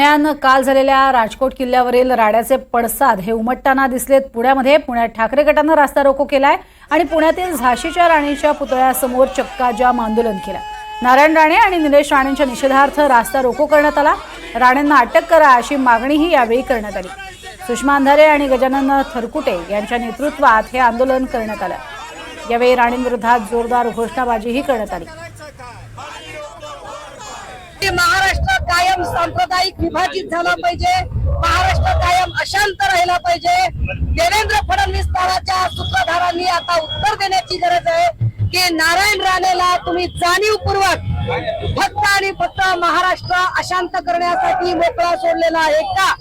दरम्यान काल झालेल्या राजकोट किल्ल्यावरील राड्याचे पडसाद हे उमटताना दिसलेत. पुण्यामध्ये पुण्यात ठाकरे गटानं रास्ता रोको केलाय आणि पुण्यातील झाशीच्या राणीच्या पुतळ्यासमोर चक्का जाम आंदोलन केलं. नारायण राणे आणि निलेश राणेंच्या निषेधार्थ रास्ता रोको करण्यात आला. राणेंना अटक करा अशी मागणीही यावेळी करण्यात आली. सुषमा अंधारे आणि गजानन थरकुटे यांच्या नेतृत्वात हे आंदोलन करण्यात आलं. यावेळी राणेंविरोधात जोरदार घोषणाबाजीही करण्यात आली. महाराष्ट्र कायम सांप्रदायिक विभाजित झाला पाहिजे महाराष्ट्र कायम अशांत राहिला पाहिजे. देवेंद्र फडणवीस नावाच्या सूत्रधारांनी आता उत्तर देण्याची गरज आहे की नारायण राणेला तुम्ही जाणीवपूर्वक फक्त आणि फक्त महाराष्ट्र अशांत करण्यासाठी मोकळा सोडलेला आहे का?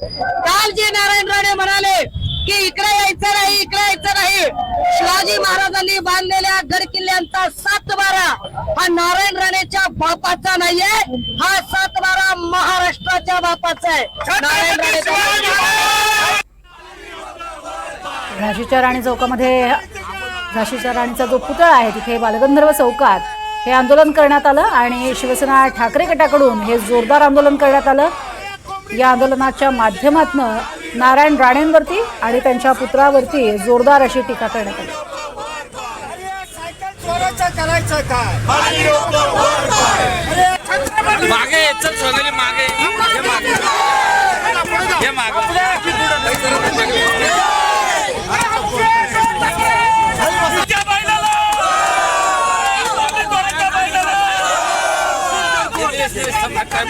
काल जे नारायण राणे म्हणाले की इकडे यायचं नाही इकडे यायचं नाही. शिवाजी महाराजांनी बांधलेल्या गड किल्ल्यांचा सात बारा हा नारायण राणेच्या बापाचा नाहीये हा महाराष्ट्राच्या बापाचा आहे. नारायण झाशीच्या राणी चौकामध्ये झाशीच्या राणीचा जो पुतळा आहे तिथे बालगंधर्व चौकात हे आंदोलन करण्यात आलं आणि शिवसेना ठाकरे गटाकडून हे जोरदार आंदोलन करण्यात आलं. या आंदोलनाच्या माध्यमातून नारायण राणेंवरती आणि त्यांच्या पुत्रावरती जोरदार अशी टीका करण्यात आली. ये, ये, ये, समजा काय